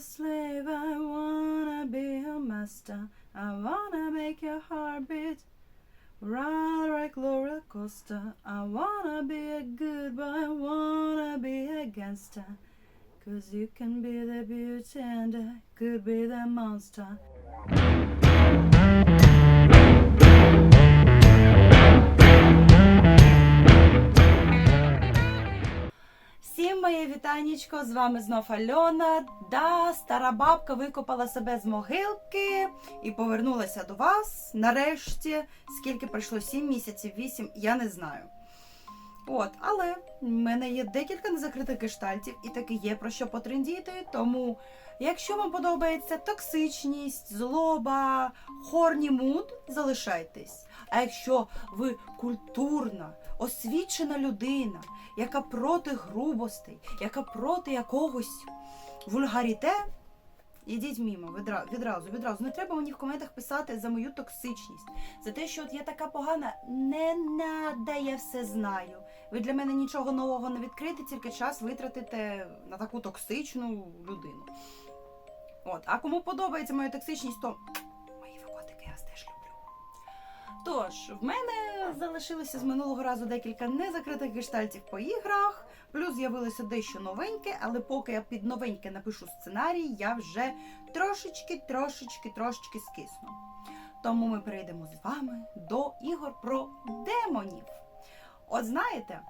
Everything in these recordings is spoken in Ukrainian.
slave, I wanna be a master. I wanna make your heart beat. Ride like roller coaster. I wanna be a good boy, I wanna be a gangster. Cause you can be the beauty and I could be the monster. Всім моє вітанечко, з вами знов Альона. Да, стара бабка викопала себе з могилки і повернулася до вас. Нарешті, скільки пройшло 7 місяців, 8, я не знаю. От, але в мене є декілька незакритих гештальтів, і таки є про що потрендіти. Тому, якщо вам подобається токсичність, злоба, хорні муд, залишайтесь. А якщо ви культурна, освічена людина, яка проти грубостей, яка проти якогось вульгаріте, ідіть відра- відразу, відразу. Не треба мені в коментах писати за мою токсичність, за те, що от я така погана, не надо, я все знаю. Ви для мене нічого нового не відкрите, тільки час витратите на таку токсичну людину. От, а кому подобається моя токсичність, то мої викотики я вас теж люблю. Тож, в мене залишилося з минулого разу декілька незакритих гештальтів по іграх, плюс з'явилося дещо новеньке, але поки я під новеньке напишу сценарій, я вже трошечки, трошечки, трошечки скисну. Тому ми перейдемо з вами до ігор про демонів. От знаєте,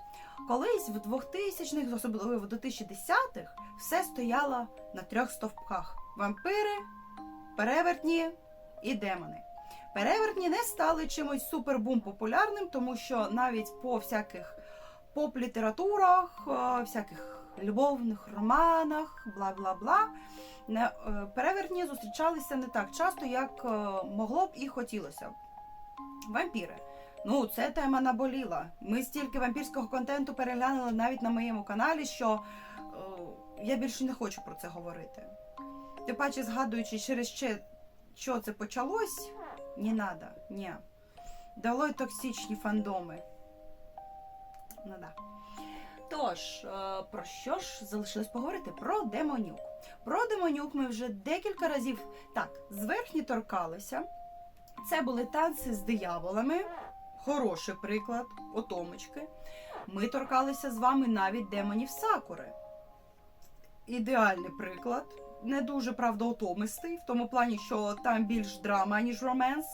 колись в 2000-х, особливо в 2010-х, все стояло на трьох стовпках: вампири, перевертні і демони. Перевертні не стали чимось супербум популярним, тому що навіть по всяких поп-літературах, е, всяких любовних романах, бла бла бла, е, перевертні зустрічалися не так часто, як е, могло б і хотілося. Вампіри. Ну, це тема наболіла. Ми стільки вампірського контенту переглянули навіть на моєму каналі, що е, я більше не хочу про це говорити. Тим паче, згадуючи через ще, що це почалось, не надо, ні. Долой токсичні фандоми. Ну да. Тож, е, про що ж залишилось поговорити? Про демонюк. Про демонюк ми вже декілька разів так, зверхні торкалися. Це були танці з дияволами. Хороший приклад, отомочки. Ми торкалися з вами навіть демонів Сакури. Ідеальний приклад. Не дуже правда отомистий, в тому плані, що там більш драма, ніж роменс.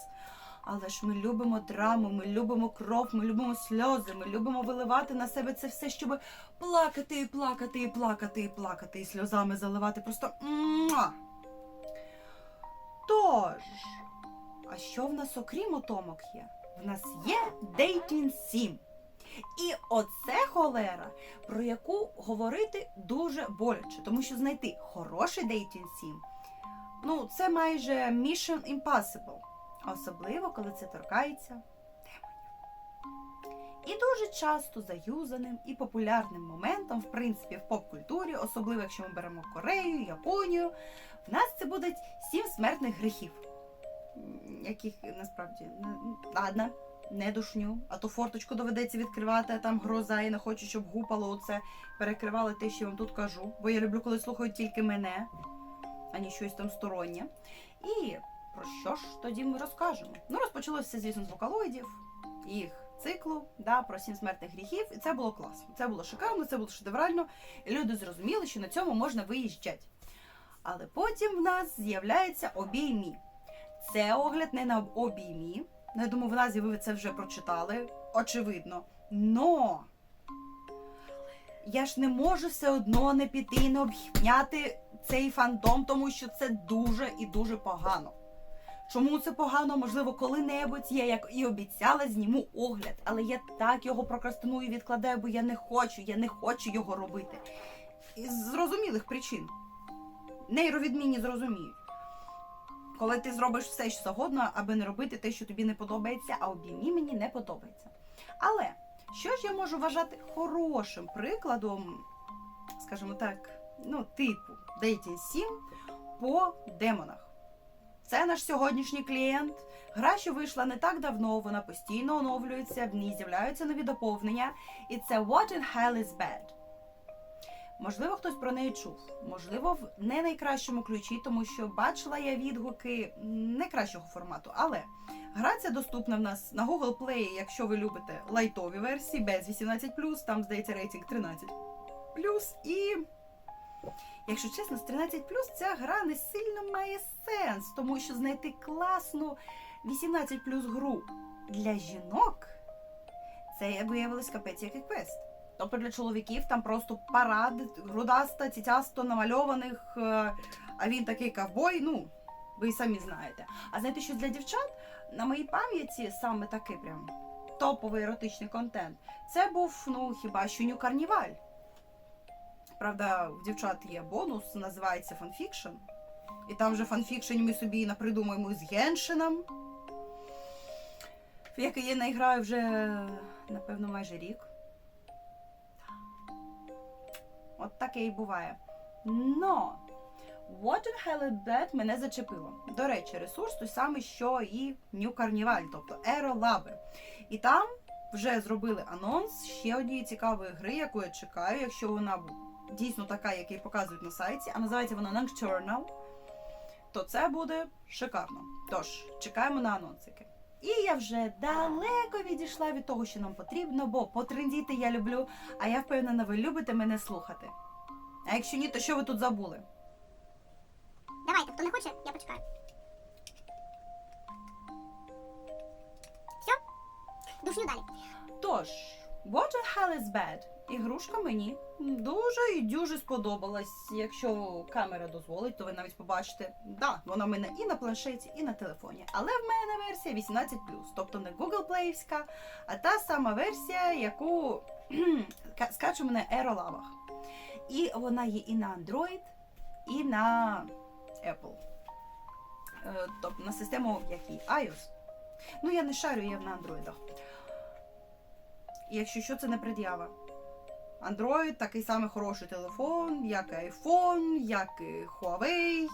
Але ж ми любимо драму, ми любимо кров, ми любимо сльози, ми любимо виливати на себе це все, щоб плакати і плакати, і плакати, і плакати, і сльозами заливати. Просто. муа! Тож, а що в нас окрім отомок є? В нас є Dating Sim. І оце холера, про яку говорити дуже боляче, тому що знайти хороший Dating Sim, ну, це майже Mission Impossible. Особливо, коли це торкається демонів. І дуже часто заюзаним і популярним моментом, в принципі, в поп-культурі, особливо якщо ми беремо Корею, Японію, в нас це будуть сім смертних гріхів, яких насправді ладно, не душню, а то форточку доведеться відкривати, а там гроза, і не хочу, щоб гупало оце, перекривали те, що я вам тут кажу. Бо я люблю, коли слухають тільки мене, а не щось там стороннє. І про що ж тоді ми розкажемо? Ну, розпочалося звісно, з вокалоїдів, їх циклу, да, про сім смертних гріхів, і це було класно. Це було шикарно, це було шедеврально, і люди зрозуміли, що на цьому можна виїжджати. Але потім в нас з'являється обіймі. Це огляд не на обіймі. Ну, Я думаю, в назві ви це вже прочитали, очевидно. Но я ж не можу все одно не піти і не об'яти цей фандом, тому що це дуже і дуже погано. Чому це погано? Можливо, коли-небудь я, як і обіцяла, зніму огляд, але я так його прокрастиную і відкладаю, бо я не хочу, я не хочу його робити. Із зрозумілих причин. Нейровідмінні зрозуміють. Коли ти зробиш все, що завгодно, аби не робити те, що тобі не подобається, а обіймі мені не подобається. Але що ж я можу вважати хорошим прикладом, скажімо так, ну, типу Dating Sim по демонах? Це наш сьогоднішній клієнт. Гра, що вийшла не так давно, вона постійно оновлюється, в ній з'являються нові доповнення. І це What in Hell is Bad. Можливо, хтось про неї чув, можливо, в не найкращому ключі, тому що бачила я відгуки не кращого формату. Але гра ця доступна в нас на Google Play, якщо ви любите лайтові версії, без 18+, там здається рейтинг 13+. І Якщо чесно, з 13 ця гра не сильно має сенс, тому що знайти класну 18 гру для жінок це виявилось капець який квест. Тобто для чоловіків там просто парад, грудаста, тітясто намальованих, е, а він такий ковбой, ну, ви й самі знаєте. А знайти щось для дівчат на моїй пам'яті саме такий прям топовий еротичний контент. Це був, ну, хіба що Нью Карніваль. Правда, в дівчат є бонус, називається фанфікшн. І там вже фанфікшн ми собі напридумуємо з Геншином, в який я наіграю вже, напевно, майже рік. От таке і буває. Но in Hell is мене зачепило. До речі, ресурс той самий, що і New Carnival, тобто Aero Lab. І там вже зробили анонс ще однієї цікавої гри, яку я чекаю, якщо вона дійсно така, як її показують на сайті, а називається вона Nocturnal, то це буде шикарно. Тож, чекаємо на анонсики. І я вже далеко відійшла від того, що нам потрібно, бо потрендіти я люблю, а я впевнена, ви любите мене слухати. А якщо ні, то що ви тут забули? Давайте, хто не хоче, я почекаю. Все? Душню далі. Тож, What in Hell is Bad? Ігрушка мені дуже і дуже сподобалась. Якщо камера дозволить, то ви навіть побачите. Да, вона в мене і на планшеті, і на телефоні. Але в мене версія 18 тобто не Google Play'ська, а та сама версія, яку ка- скачемо на аеролавах. І вона є і на Android, і на Apple. Е, Тобто на систему який iOS. Ну, я не шарю, я на Android. Якщо що, це не пред'ява. Android такий самий хороший телефон, як і iPhone, як і Huawei.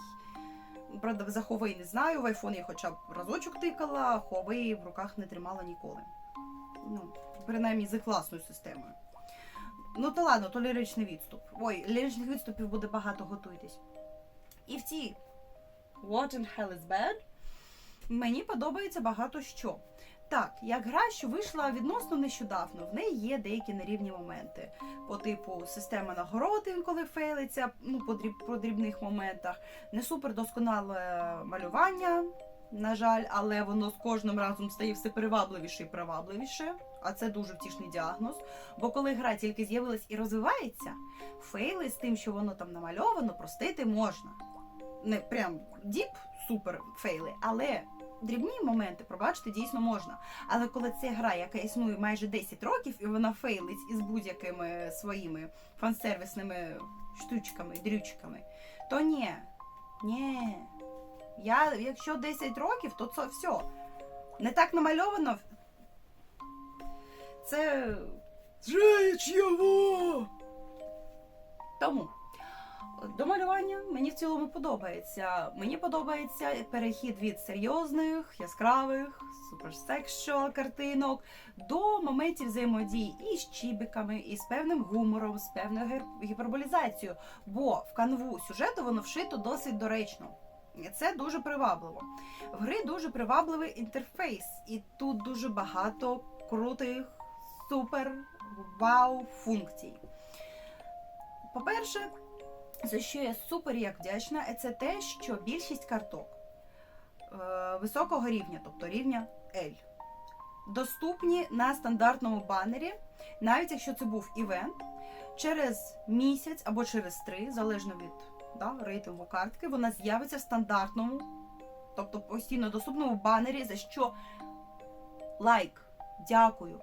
Правда, за Huawei не знаю, в iPhone я хоча б разочок тикала, а Huawei в руках не тримала ніколи. Ну, принаймні за класною системою. Ну то ладно, то ліричний відступ. Ой, ліричних відступів буде багато, готуйтесь. І в цій What in Hell is Bad мені подобається багато що. Так, як гра, що вийшла відносно нещодавно, в неї є деякі нерівні моменти. По типу система нагород інколи фейлиться, ну, по, дріб, по дрібних моментах. Не супер досконале малювання, на жаль, але воно з кожним разом стає все привабливіше і привабливіше. А це дуже втішний діагноз. Бо коли гра тільки з'явилась і розвивається, фейли з тим, що воно там намальовано, простити можна. Не прям діп супер фейли, але дрібні моменти пробачити дійсно можна. Але коли це гра, яка існує майже 10 років, і вона фейлить із будь-якими своїми фансервісними штучками, дрючками, то ні. Ні. Я, якщо 10 років, то це все. Не так намальовано. Це. Жеч його! Тому. До малювання мені в цілому подобається. Мені подобається перехід від серйозних, яскравих, суперсекшуал картинок до моментів взаємодії і з чібіками, і з певним гумором, з певною гіперболізацією. Бо в канву сюжету воно вшито досить доречно. Це дуже привабливо. В гри дуже привабливий інтерфейс, і тут дуже багато крутих супер вау функцій. По-перше, за що я супер як вдячна, це те, що більшість карток е, високого рівня, тобто рівня L, доступні на стандартному банері, навіть якщо це був івент, через місяць або через три, залежно від да, рейтингу картки, вона з'явиться в стандартному, тобто постійно доступному банері, за що лайк, дякую.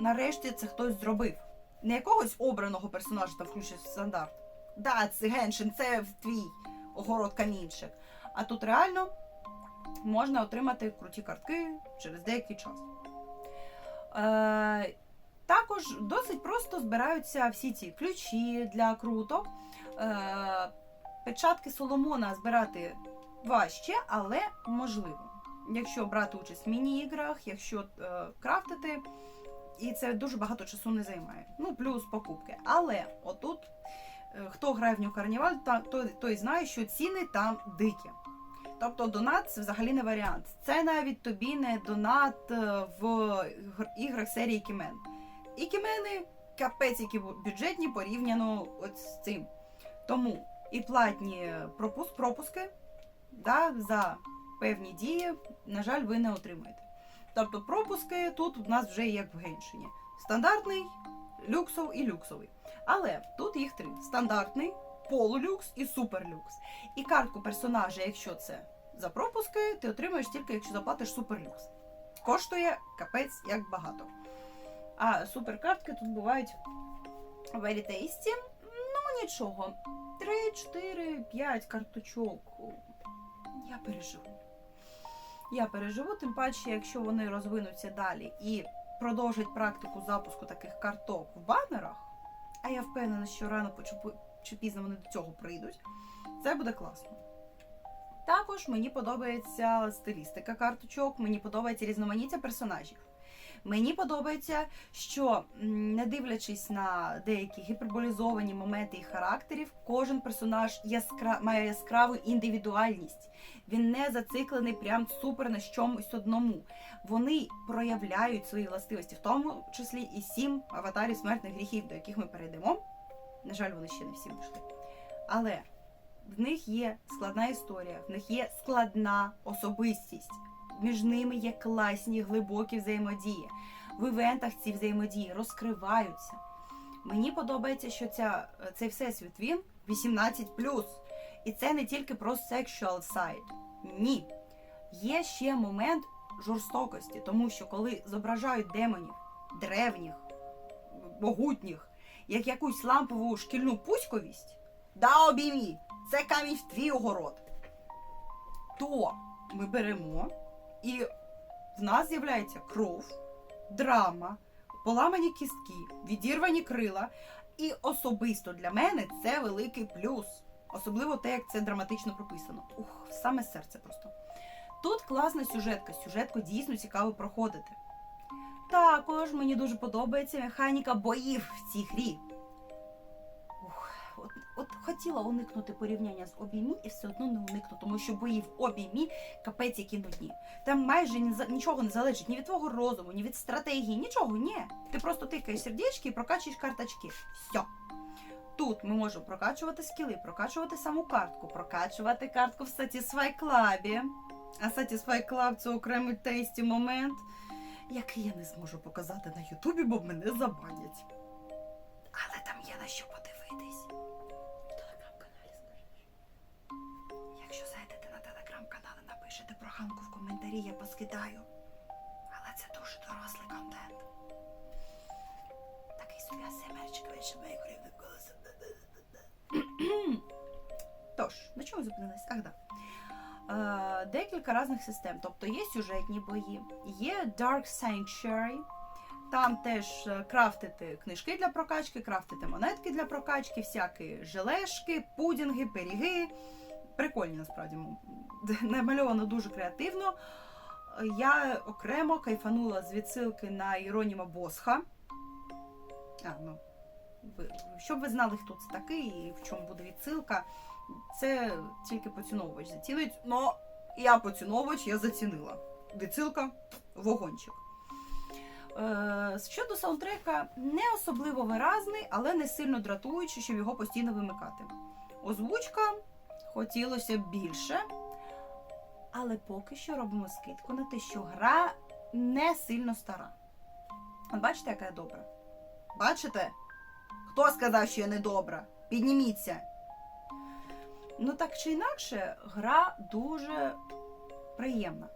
Нарешті це хтось зробив. Не якогось обраного персонажа там включить в стандарт. Да, це Геншин, це твій огород камінчик. А тут реально можна отримати круті картки через деякий час. Е, також досить просто збираються всі ці ключі для круто. Е, печатки Соломона збирати важче, але можливо. Якщо брати участь в міні-іграх, якщо е, крафтити, і це дуже багато часу не займає. Ну, плюс покупки. Але отут Хто грає в Carnival, та- той, той знає, що ціни там дикі. Тобто донат це взагалі не варіант. Це навіть тобі не донат е, в іграх серії Кімен. І кімени капець, які бюджетні порівняно от з цим. Тому і платні пропуск, пропуски да, за певні дії, на жаль, ви не отримаєте. Тобто пропуски тут у нас вже як в Геншині. Стандартний, люксов і люксовий. Але тут їх три: стандартний, полулюкс і суперлюкс. І картку персонажа, якщо це за пропуски, ти отримаєш тільки, якщо заплатиш суперлюкс. Коштує капець як багато. А суперкартки тут бувають very tasty. Ну нічого. 3, 4, 5 карточок. Я переживу. Я переживу, тим паче, якщо вони розвинуться далі і продовжать практику запуску таких карток в банерах, а я впевнена, що рано чи пізно вони до цього прийдуть, це буде класно. Також мені подобається стилістика карточок, мені подобається різноманіття персонажів. Мені подобається, що не дивлячись на деякі гіперболізовані моменти і характерів, кожен персонаж яскра... має яскраву індивідуальність. Він не зациклений прям супер на чомусь одному. Вони проявляють свої властивості, в тому числі і сім аватарів смертних гріхів, до яких ми перейдемо. На жаль, вони ще не всі вийшли. Але в них є складна історія, в них є складна особистість. Між ними є класні глибокі взаємодії. В івентах ці взаємодії розкриваються. Мені подобається, що ця, цей всесвіт він 18 І це не тільки про sexual side. Ні. Є ще момент жорстокості, тому що коли зображають демонів, древніх, могутніх, як якусь лампову шкільну пуськовість, да обіймі, це камінь в твій огород. То ми беремо і в нас з'являється кров, драма, поламані кістки, відірвані крила. І особисто для мене це великий плюс. Особливо те, як це драматично прописано. Ух, саме серце просто. Тут класна сюжетка, сюжетку дійсно цікаво проходити. Також мені дуже подобається механіка боїв в цій грі. От хотіла уникнути порівняння з обіймі і все одно не уникну, тому що бої в обіймі капець які нудні. Там майже нічого не залежить ні від твого розуму, ні від стратегії, нічого, ні. Ти просто тикаєш сердечки і прокачуєш карточки. Все. Тут ми можемо прокачувати скіли, прокачувати саму картку, прокачувати картку в Satisfy Club. А Satisfy Club це окремий тесті момент, який я не зможу показати на Ютубі, бо мене забанять. Але там є на що подивитись. В я поскидаю. Але це дуже дорослий контент. Такий собі асмрчик вийшов голосом. Тож, на чому зупинилась? Ах, да. Е, декілька різних систем. Тобто є сюжетні бої, є Dark Sanctuary. Там теж е, крафтити книжки для прокачки, крафтити монетки для прокачки, всякі желешки, пудінги, пиріги. Прикольні насправді. Намальовано дуже креативно. Я окремо кайфанула з відсилки на Іроніма Босха. А, ну, ви, щоб ви знали, хто це такий і в чому буде відсилка. Це тільки поціновувач зацінить. Ну, я поціновувач, я зацінила. Відсилка вогончик. Е, щодо саундтрека, не особливо виразний, але не сильно дратуючий, щоб його постійно вимикати. Озвучка хотілося б більше, але поки що робимо скидку на те, що гра не сильно стара. От бачите, яка я добра? Бачите? Хто сказав, що я не добра? Підніміться. Ну так чи інакше, гра дуже приємна.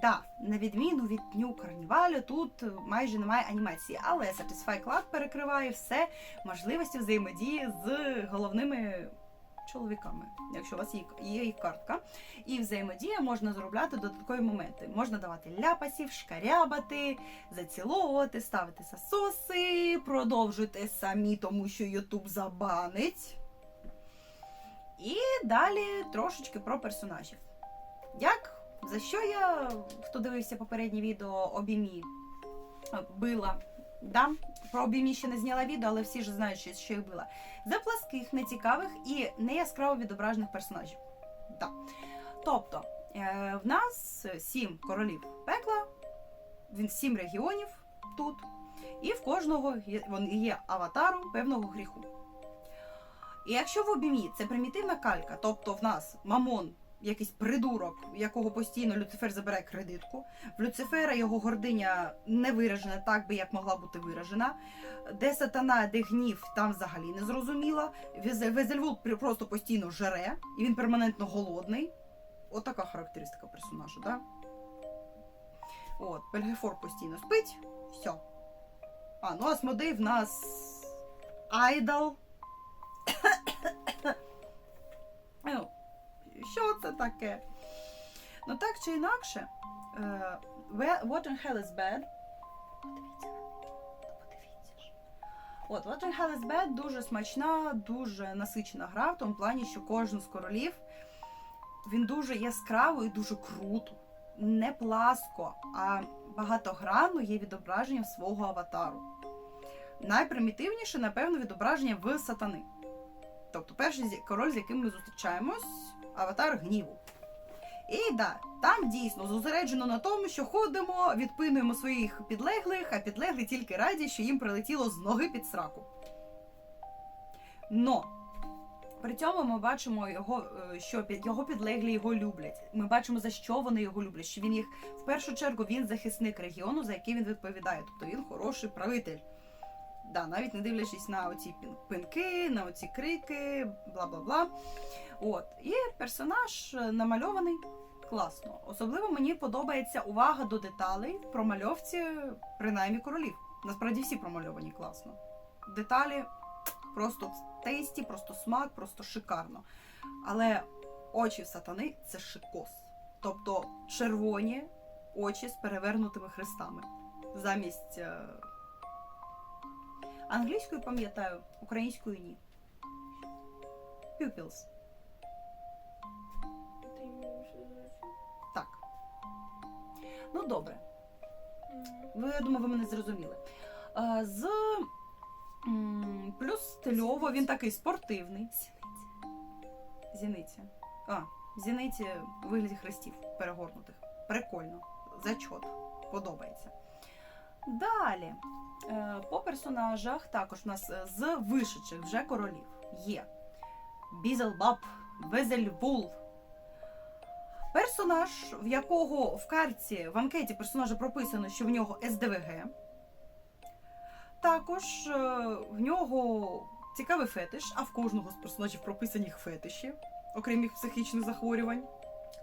Да, на відміну від New Carnival, тут майже немає анімації, але Satisfy Club перекриває все можливості взаємодії з головними чоловіками, якщо у вас є, їх картка. І взаємодія можна зробляти додаткові моменти. Можна давати ляпасів, шкарябати, заціловувати, ставити засоси, продовжуйте самі, тому що Ютуб забанить. І далі трошечки про персонажів. Як? За що я, хто дивився попереднє відео обімі, била? Да? Про обіймі ще не зняла відео, але всі ж знають, що, що їх було. За пласких, нецікавих і не яскраво відображених персонажів. Да. Тобто, е, в нас сім королів пекла, він сім регіонів тут, і в кожного є, вон- є аватаром певного гріху. І якщо в обімі це примітивна калька, тобто в нас мамон, якийсь придурок, якого постійно Люцифер забере кредитку, в Люцифера його гординя не виражена так би, як могла бути виражена. Де сатана, де гнів, там взагалі не зрозуміло. Везе- Везельвул просто постійно жере, і він перманентно голодний. Отака характеристика персонажа, так? От, Пельгефор постійно спить, все. А, ну Асмодей в нас айдол. Що це таке? Ну так чи інакше, Where- What in Hell is Bad. От, What in Hell is Bad дуже смачна, дуже насичена гра, в тому плані, що кожен з королів він дуже яскравий і дуже круто. Не пласко, а багатогранно є відображенням свого аватару. Найпримітивніше, напевно, відображення в сатани. Тобто перший король, з яким ми зустрічаємось, аватар гніву. І да, там дійсно зосереджено на тому, що ходимо, відпинуємо своїх підлеглих, а підлеглі тільки раді, що їм прилетіло з ноги під сраку. Но при цьому ми бачимо його, е, що його підлеглі його люблять. Ми бачимо, за що вони його люблять. Що він їх в першу чергу він захисник регіону, за який він відповідає. Тобто він хороший правитель. Да, навіть не дивлячись на оці пинки, на оці крики, бла бла бла. От. І персонаж е, намальований класно. Особливо мені подобається увага до деталей в промальовці, принаймні королів. Насправді всі промальовані класно. Деталі просто тейсті, просто смак, просто шикарно. Але очі сатани це шикос. Тобто червоні очі з перевернутими хрестами. Замість е, англійською пам'ятаю, українською ні. Pupils. Ну, добре. Ви, я думаю, ви мене зрозуміли. З плюс стильово він такий спортивний. Зіниця. А, зіниці у вигляді хрестів перегорнутих. Прикольно. Зачот. Подобається. Далі. Е, По персонажах також у нас е, з вишичих вже королів є Бізелбаб, Везельвул. Персонаж, в якого в карті в анкеті персонажа прописано, що в нього СДВГ. Також е, в нього цікавий фетиш, а в кожного з персонажів прописані фетиші, окрім їх психічних захворювань.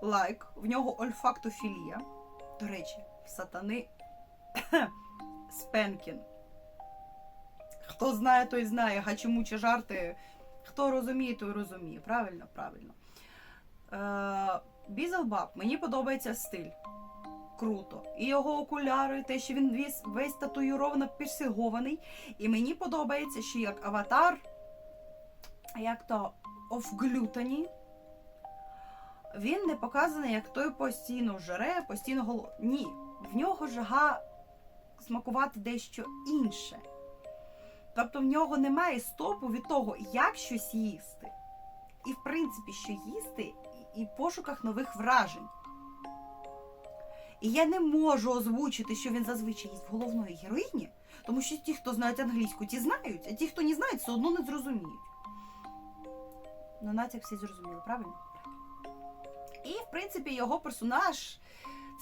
Лайк, в нього ольфактофілія. До речі, в сатани Спенкін. Хто знає, той знає, гачемучі жарти. Хто розуміє, той розуміє. Правильно, правильно. Е, Бізелбаб, мені подобається стиль. Круто. І його окуляри, те, що він весь, весь татуїровано пірсигований. І мені подобається, що як аватар, як то офглютані, він не показаний, як той постійно жере, постійно голод. Ні, в нього жага смакувати дещо інше. Тобто в нього немає стопу від того, як щось їсти. І, в принципі, що їсти, і- пошуках нових вражень. І я не можу озвучити, що він зазвичай є в головної героїні, тому що ті, хто знають англійську, ті знають, а ті, хто не знають, все одно не зрозуміють. Ну, натяк всі зрозуміли, правильно? І, в принципі, його персонаж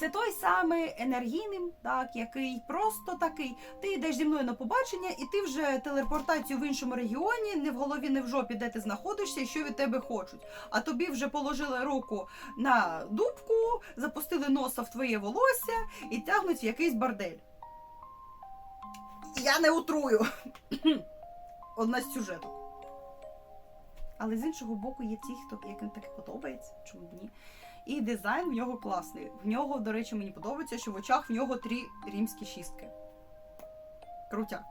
це той самий енергійний, так, який просто такий. Ти йдеш зі мною на побачення, і ти вже телепортацію в іншому регіоні, не в голові, не в жопі, де ти знаходишся, і що від тебе хочуть. А тобі вже положили руку на дубку, запустили носа в твоє волосся і тягнуть в якийсь бордель. Я не утрую. Одна з сюжеток. Але з іншого боку є ті, хто яким таке подобається, чому б ні. І дизайн в нього класний. В нього, до речі, мені подобається, що в очах в нього три римські шістки. Крутяк.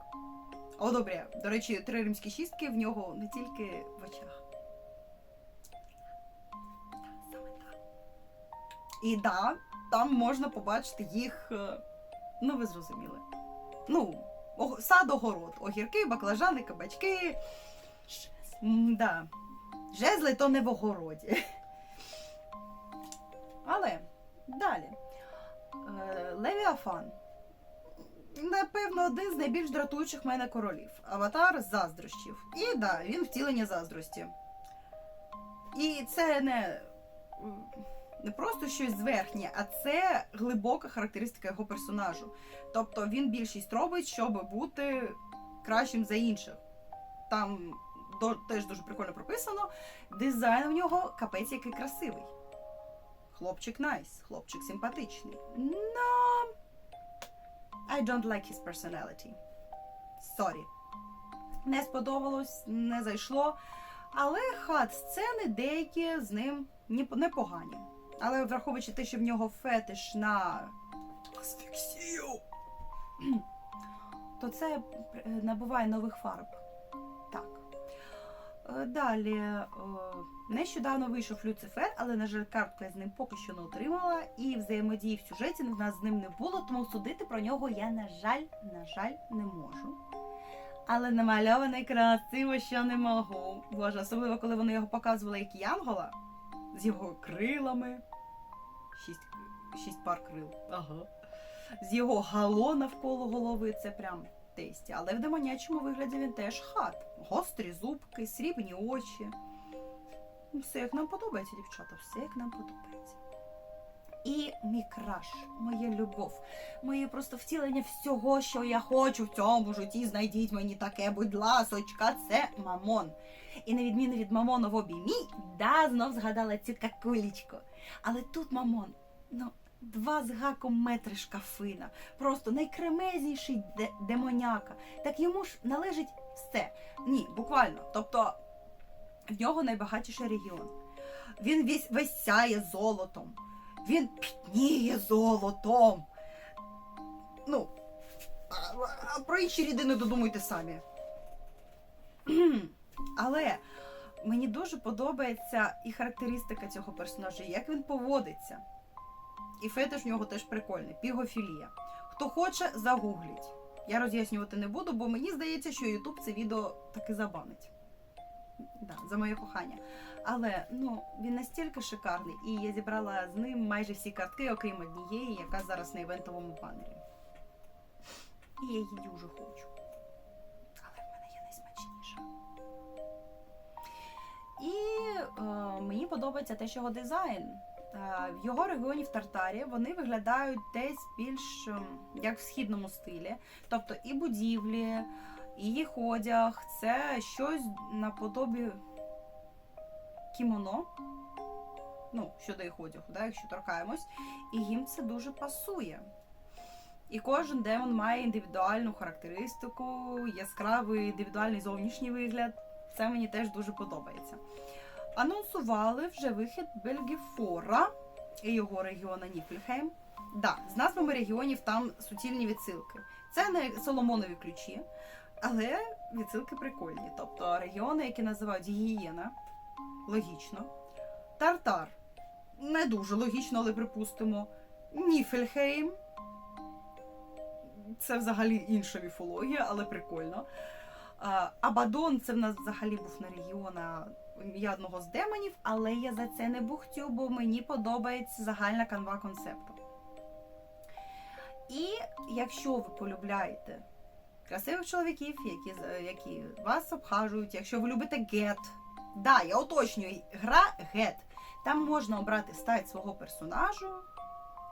О, добре. До речі, три римські шістки в нього не тільки в очах. І да, там можна побачити їх. е, Ну, ви зрозуміли. Ну, Ого- Сад-огород. Огірки, баклажани, кабачки. М, Да. Жезли то не в огороді. Але далі. Е, Левіафан. Напевно, один з найбільш дратуючих мене королів. Аватар заздрощів. І да, він втілення заздрості. І це не, не просто щось зверхнє, а це глибока характеристика його персонажу. Тобто він більшість робить, щоб бути кращим за інших. Там до, теж дуже прикольно прописано. Дизайн в нього капець який красивий. Хлопчик найс, хлопчик симпатичний. Но I don't like his personality. Sorry. Не сподобалось, не зайшло. Але хат сцени деякі з ним непогані. Але враховуючи те, що в нього фетиш на асфіксію, то це е, набуває нових фарб. Так. Е, Далі е, нещодавно вийшов Люцифер, але, на жаль, картку я з ним поки що не отримала, і взаємодії в сюжеті в нас з ним не було, тому судити про нього я, на жаль, на жаль, не можу. Але намальований красиво, що не можу. Боже, особливо, коли вони його показували як Янгола з його крилами. Шість, шість пар крил. Ага. З його гало навколо голови це прям тесті. Але в демонячому вигляді він теж хат. Гострі зубки, срібні очі. Ну, Все як нам подобається, дівчата, все як нам подобається. І мій краш, моя любов, моє просто втілення всього, що я хочу в цьому житті. Знайдіть мені таке, будь ласочка, це мамон. І на відміну від мамону в обіймі, да, знов згадала цю какулічку. Але тут мамон, ну, два з гаком метри шкафина, просто найкремезніший демоняка. Так йому ж належить все. Ні, буквально. Тобто в нього найбагатіший регіон. Він весь, весь сяє золотом. Він пітніє золотом. Ну, а, про інші рідини додумуйте самі. Але мені дуже подобається і характеристика цього персонажа, як він поводиться. І фетиш в нього теж прикольний. Пігофілія. Хто хоче, загугліть. Я роз'яснювати не буду, бо мені здається, що Ютуб це відео таки забанить. Да, за моє кохання. Але ну, він настільки шикарний, і я зібрала з ним майже всі картки, окрім однієї, яка зараз на івентовому банері. І я її дуже хочу. Але в мене є найсмачніша. І е, мені подобається те, що його дизайн. Е, в його регіоні в Тартарі вони виглядають десь більш ем, як в східному стилі. Тобто і будівлі, і їх одяг це щось наподобі кімоно. Ну, щодо їх одягу, да, якщо торкаємось, і їм це дуже пасує. І кожен демон має індивідуальну характеристику, яскравий індивідуальний зовнішній вигляд. Це мені теж дуже подобається. Анонсували вже вихід Бельгіфора і його регіона Ніфельхейм. Да, з назвами регіонів там суцільні відсилки. Це не Соломонові ключі, але відсилки прикольні. Тобто регіони, які називають Гієна, логічно. Тартар. Не дуже логічно, але припустимо. Ніфельхейм. Це взагалі інша міфологія, але прикольно. Абадон це в нас взагалі був на регіона ім'я одного з демонів, але я за це не бухтю, бо мені подобається загальна канва концепту. І якщо ви полюбляєте красивих чоловіків, які, які вас обхажують, якщо ви любите гет, да, я уточнюю, гра гет. Там можна обрати стать свого персонажу,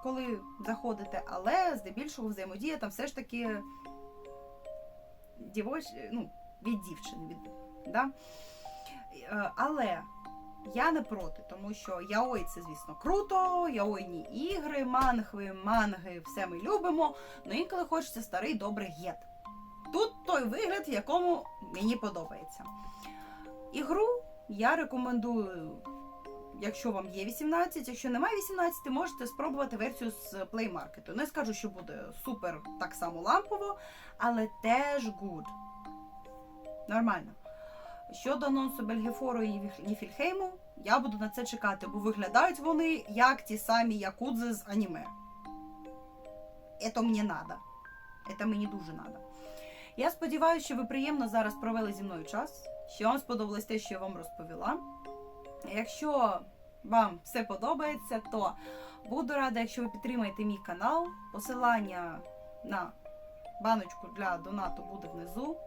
коли заходите, але здебільшого взаємодія там все ж таки дівоч... ну, від дівчини. Від... Да? Е, Але я не проти, тому що яой це, звісно, круто, яойні ігри, мангви, манги, все ми любимо, але інколи хочеться старий добрий гет. Тут той вигляд, в якому мені подобається. Ігру я рекомендую, якщо вам є 18, якщо немає 18, можете спробувати версію з Play Market. Не скажу, що буде супер так само лампово, але теж good. Нормально. Щодо анонсу Бельгефору і Ніфільхейму, я буду на це чекати, бо виглядають вони як ті самі якудзи з аніме. Это мені надо. Это мені дуже надо. Я сподіваюся, що ви приємно зараз провели зі мною час, що вам сподобалось те, що я вам розповіла. Якщо вам все подобається, то буду рада, якщо ви підтримаєте мій канал. Посилання на баночку для донату буде внизу.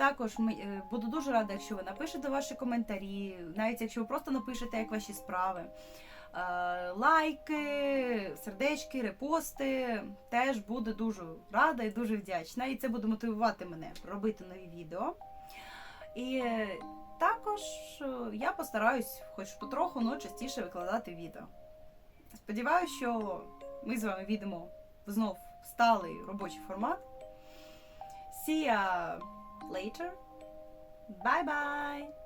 Також ми, е, буду дуже рада, якщо ви напишете ваші коментарі, навіть якщо ви просто напишете, як ваші справи. Е, Лайки, сердечки, репости. Теж буду дуже рада і дуже вдячна. І це буде мотивувати мене робити нові відео. І також е, я постараюсь, хоч потроху, але частіше викладати відео. Сподіваюся, що ми з вами відемо знов в сталий робочий формат. Ya later. Bye bye!